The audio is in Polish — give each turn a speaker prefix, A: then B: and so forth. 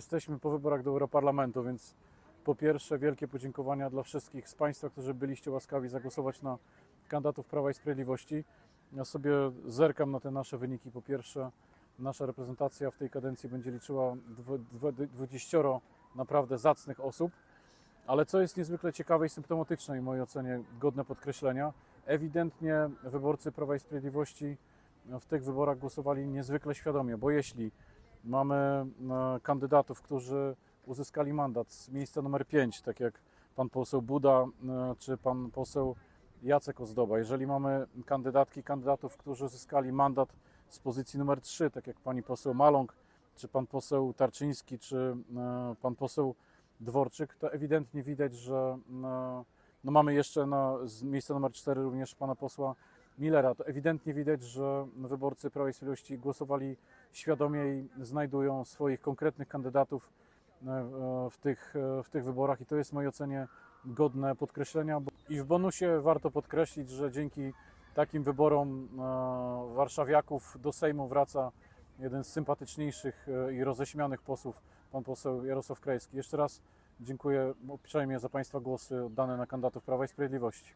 A: jesteśmy po wyborach do Europarlamentu, więc po pierwsze wielkie podziękowania dla wszystkich z Państwa, którzy byliście łaskawi zagłosować na kandydatów Prawa i Sprawiedliwości. Ja sobie zerkam na te nasze wyniki. Po pierwsze, nasza reprezentacja w tej kadencji będzie liczyła dwu- dwu- dwudziestoro naprawdę zacnych osób. Ale co jest niezwykle ciekawe i symptomatyczne, w mojej ocenie godne podkreślenia, ewidentnie wyborcy Prawa i Sprawiedliwości w tych wyborach głosowali niezwykle świadomie, bo jeśli mamy e, kandydatów, którzy uzyskali mandat z miejsca numer 5, tak jak pan poseł Buda e, czy pan poseł Jacek Ozdoba, jeżeli mamy kandydatki, kandydatów, którzy uzyskali mandat z pozycji numer 3, tak jak pani poseł Maląg, czy pan poseł Tarczyński, czy e, pan poseł Dworczyk, to ewidentnie widać, że no, mamy jeszcze na, z miejsca numer 4 również pana posła Millera. To ewidentnie widać, że wyborcy Prawa i Sprawiedliwości głosowali świadomie i znajdują swoich konkretnych kandydatów e, w tych, e, w tych wyborach i to jest w mojej ocenie godne podkreślenia. I w bonusie warto podkreślić, że dzięki takim wyborom e, warszawiaków do Sejmu wraca jeden z sympatyczniejszych i roześmianych posłów, pan poseł Jarosław Krajski. Jeszcze raz dziękuję uprzejmie za Państwa głosy oddane na kandydatów Prawa i Sprawiedliwości.